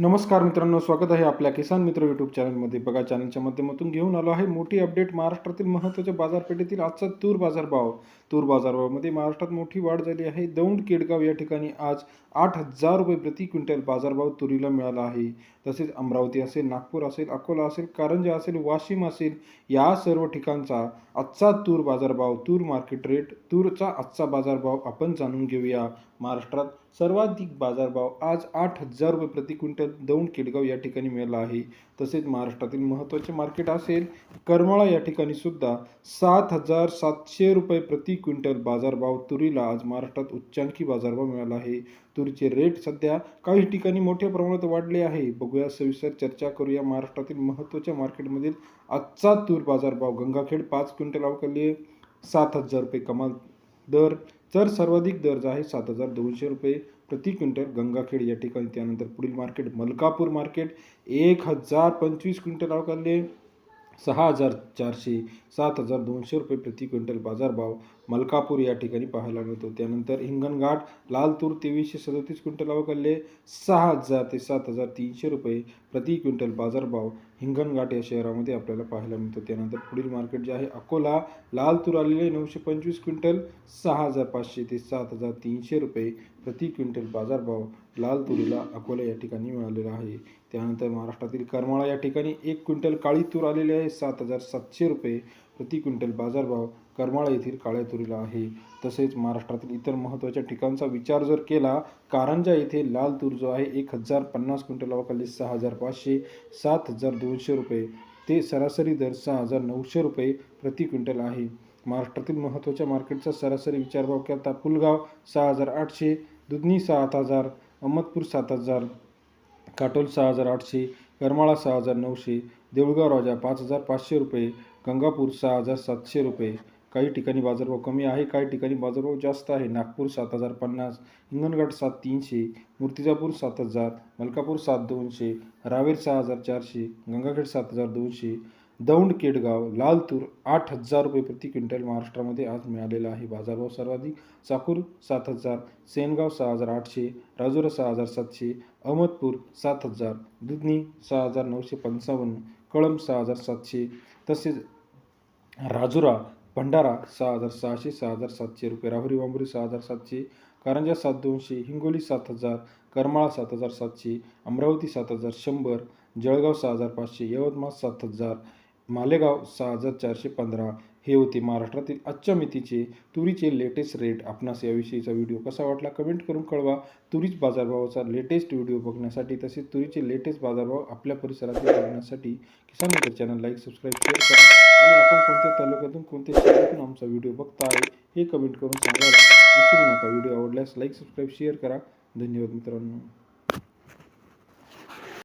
नमस्कार मित्रांनो स्वागत आहे आपल्या किसान मित्र यूट्यूब चॅनलमध्ये बघा चॅनलच्या माध्यमातून घेऊन आलो आहे मोठी अपडेट महाराष्ट्रातील महत्त्वाच्या बाजारपेठेतील आजचा तूर बाजारभाव. तूर बाजारभावामध्ये महाराष्ट्रात मोठी वाढ झाली आहे. दौंड केडगाव या ठिकाणी आज आठ हजार रुपये प्रति क्विंटल बाजारभाव तुरीला मिळाला आहे. तसेच अमरावती असेल नागपूर असेल अकोला असेल कारंजा असेल वाशिम असेल या सर्व ठिकाणचा आजचा तूर बाजारभाव तूर मार्केट रेट तूरचा आजचा बाजारभाव आपण जाणून घेऊया. महाराष्ट्रात सर्वाधिक बाजारभाव आज आठ हजार रुपये प्रति क्विंटल दौंड केडगाव या ठिकाणी मिळाला आहे. तसेच महाराष्ट्रातील महत्त्वाचे मार्केट असेल करमाळा या ठिकाणी सुद्धा सात हजार सातशे रुपये प्रति क्विंटल बाजारभाव तुरीला आज महाराष्ट्रात उच्चांकी बाजारभाव मिळाला आहे. तुरीचे रेट सध्या काही ठिकाणी मोठ्या प्रमाणात वाढले आहे. बघूया सविस्तर चर्चा करूया महाराष्ट्रातील महत्त्वाच्या मार्केटमधील आजचा तूर बाजारभाव. गंगाखेड पाच क्विंटल अवकाली सात हजार रुपये कमाल दर. तर सर्वाधिक दर जो आहे सात हजार दोनशे रुपये. प्रति क्विंटल गंगाखेड या ठिकाणी त्यानंतर पुढील मार्केट मलकापूर मार्केट एक हजार पंचवीस क्विंटल अवकाले सहा हजार चारशे सात हजार दोनशे रुपये प्रति क्विंटल बाजारभाव मलकापूर या ठिकाणी पाहायला मिळतो. त्यानंतर हिंगणघाट लाल तूर तेवीसशे सदतीस क्विंटल अवकाले सहा हजार ते सात हजार तीनशे रुपये प्रति क्विंटल बाजारभाव हिंगणघाट या शहरामध्ये आपल्याला पाहायला मिळतं. त्यानंतर पुढील मार्केट जे आहे अकोला. लाल तूर आलेले नऊशे पंचवीस क्विंटल. सहा हजार पाचशे ते सात हजार तीनशे रुपये प्रति क्विंटल बाजारभाव लाल तुरीला अकोला या ठिकाणी मिळालेला आहे. त्यानंतर महाराष्ट्रातील करमाळा या ठिकाणी एक क्विंटल काळी तूर आलेली आहे सात हजार सातशे रुपये. प्रति क्विंटल बाजारभाव करमाळा येथील काळ्या तुरीला आहे. तसेच महाराष्ट्रातील इतर महत्त्वाच्या ठिकाणचा विचार जर केला कारंजा येथे लाल तूर जो आहे एक हजार पन्नास क्विंटल सहा हजार पाचशे सात हजार दोनशे रुपये. ते सरासरी दर सहा हजार नऊशे रुपये प्रति क्विंटल आहे. महाराष्ट्रातील महत्त्वाच्या मार्केटचा सरासरी विचारभाव करता पुलगाव सहा हजार आठशे दुधनी सात हजार अहमदपूर सात हजार काटोल सहा हजार आठशे करमाळा सहा हजार नऊशे देऊळगाव राजा पाच हजार पाचशे रुपये गंगापूर सहा हजार सातशे रुपये. काही ठिकाणी बाजारभाव कमी आहे काही ठिकाणी बाजारभाव जास्त आहे. नागपूर सात हजार पन्नास हिंगणघाट सात तीनशे मूर्तिजापूर सात हजार मलकापूर सात दोनशे रावेर सहा हजार चारशे गंगाखेड सात हजार दोनशे दौंड केडगाव लाल तूर आठ हजार रुपये प्रति क्विंटल महाराष्ट्रामध्ये आज मिळालेला आहे. बाजारभाव सर्वाधिक चाकूर सात हजार सेनगाव सहा हजार आठशे राजुरा सहा हजार सातशे अहमदपूर सात हजार दुधनी सहा हजार नऊशे पंचावन्न कळंब सहा हजार सातशे तसेच राजुरा भंडारा सहा हजार सहाशे सहा हजार सातशे रुपये. राहुरी वांबुरी सहा हजार सातशे. कारंजा सात दोनशे. हिंगोली सात हजार. करमाळा सात हजार सातशे. अमरावती सात हजार शंभर. जळगाव सहा हजार पाचशे. यवतमाळ सात हजार. मालेगाव सहा हजार चारशे पंधरा हे होते महाराष्ट्रातील आजच्या मितीचे. तुरीचे लेटेस्ट रेट आपणास याविषयीचा व्हिडिओ कसा वाटला कमेंट करून कळवा. तुरीच बाजारभावाचा लेटेस्ट व्हिडिओ बघण्यासाठी तसेच तुरीचे लेटेस्ट बाजारभाव आपल्या परिसरातील बघण्यासाठी किसान मित्र चॅनल लाईक सबस्क्राईब शेअर करा. आणि आपण कोणत्या तालुक्यातून कोणत्या शहरातून आमचा व्हिडिओ बघता आहे हे कमेंट करून सांगायला विसरू नका. व्हिडिओ आवडल्यास लाईक सबस्क्राईब शेअर करा. धन्यवाद मित्रांनो.